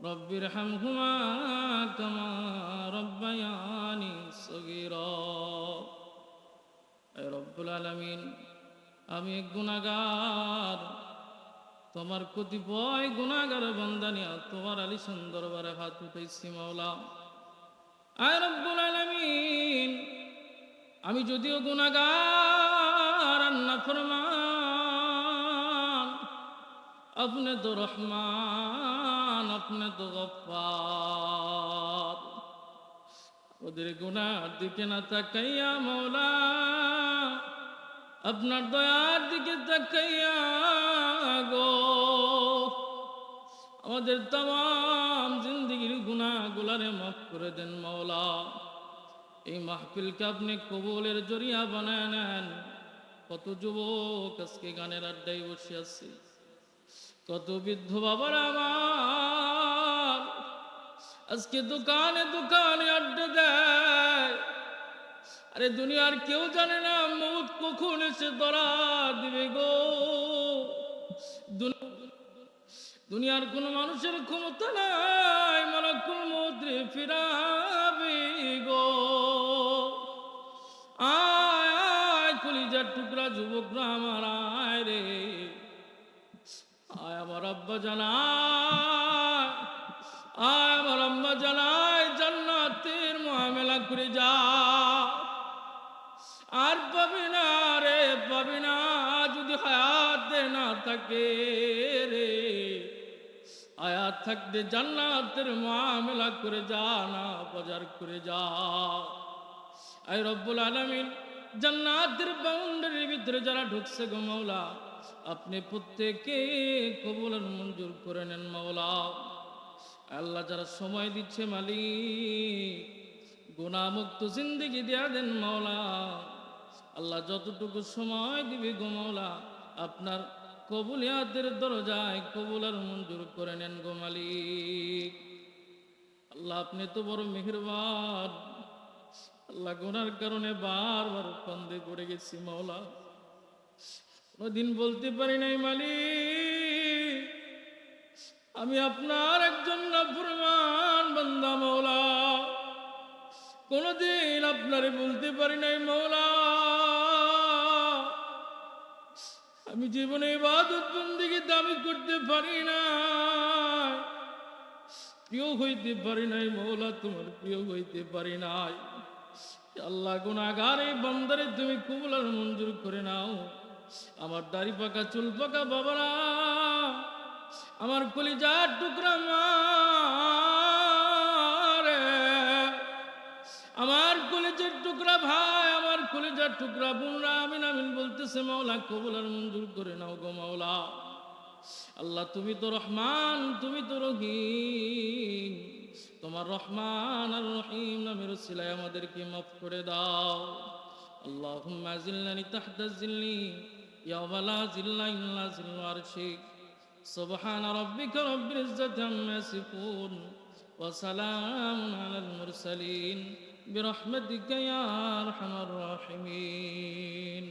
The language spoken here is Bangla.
رب ارحمهما كما ربياني صغيرا এ রব্বুল আলমিন আমি এক গুণাগার তোমার কতিপয় গুণাগার বন্দানিয়া তোমার আলিশান দরবারে হাত উঠেছি মাওলা আয় রব্বুল আলমিন আমি যদিও গুণাগার আন্না ফরমান আপনি তো রহমান আপনি তো গফার ওদের গুনার দিকে না তাকাইয়া মৌলা, আপনার দয়ার দিকে তাকাইয়া গো। আমাদের তাম জিন্দগির গুনাহগুলারে মাফ করে দেন মৌলা। এই মাহফিলকে আপনি কবুলের জরিয়া বানায় নেন। কত যুবক আজকে গানের আড্ডায় বসে আছে। কত বৃদ্ধ বাবার আমার আজকে দোকানে দোকানে আড্ডা দেয়। আরে দুনিয়ার কেউ জানে না মৌত কখন এসে ধরা দিবে গো। দুন- দুনিয়ার কোন মানুষের ক্ষমতা নাই, মালাকুল মৌত্রে ফিরাবে গো। আয় আয়, কলিজার টুকরা যুবকরা আমার, আয় রে। আয় আমার আব্বা জানায় আয় জানায়, জান্নাতের মহামেলা করে যা। আর পাবি না রে, পাবি না, যদি হায়াতে না থাকে রে। আয়াত থাকতে জান্নাতের মহামেলা করে যা, না বাজার করে যা। আয় রব্বুল আলমিন, জান্নাতের বাউন্ডারির ভিতরে যারা ঢুকছে গো মাওলা, আপনি প্রত্যেকে কবুল মঞ্জুর করে নেন মাওলা। আল্লাহ যারা সময় দিচ্ছে মালিক গুণামুক্ত জিন্দিগি দেয়া দেন মাওলা। আল্লাহ যতটুকু সময় দিবে গো মাওলা, আপনার কবুলিয়াতের দরজায় কবুল আর মঞ্জুর করে নেন গো মালিক। আল্লাহ আপনি তো বড় মেহেরবান। আল্লাহ গোনার কারণে বারবার কন্দে পড়ে গেছি মাওলা। কোনোদিন বলতে পারি নাই মালিক। আমি আপনার একজন নাফরমান বান্দা মাওলা কোনোদিন আপনারে বলতে পারি নাই, মৌলা। আমি জীবনে ইবাদত দামি করতে পারি না প্রিয় হইতে পারি নাই, মৌলা, তোমার প্রিয় হইতে পারি নাই। আল্লাহ গুনাগার এই বন্দরে তুমি কুবলার মঞ্জুর করে নাও। আমার দাড়ি পাকা, চুল পাকা, বাবারা। আমার কলিজার টুকরা মা আমার কলেজের টুকরা ভাই, আমার কলিজার টুকরা বোনরা আমি নামিন বলতেছে, মাওলা কবলার মঞ্জুর করে নাও গো মাওলা। আল্লাহ, তুমি তো রহমান, তুমি তো রহিম। তোমার রহমান আর রহিম নামের সিলাই আমাদেরকে মাফ করে দাও। আল্লাহ জিল্লানি তাহতা জিল্লি ইয়াওয়ালা জিল্লা ইল্লা জিল্লা শেখ سبحان ربك رب العزة عما يصفون وسلام على المرسلين برحمتك يا أرحم الراحمين.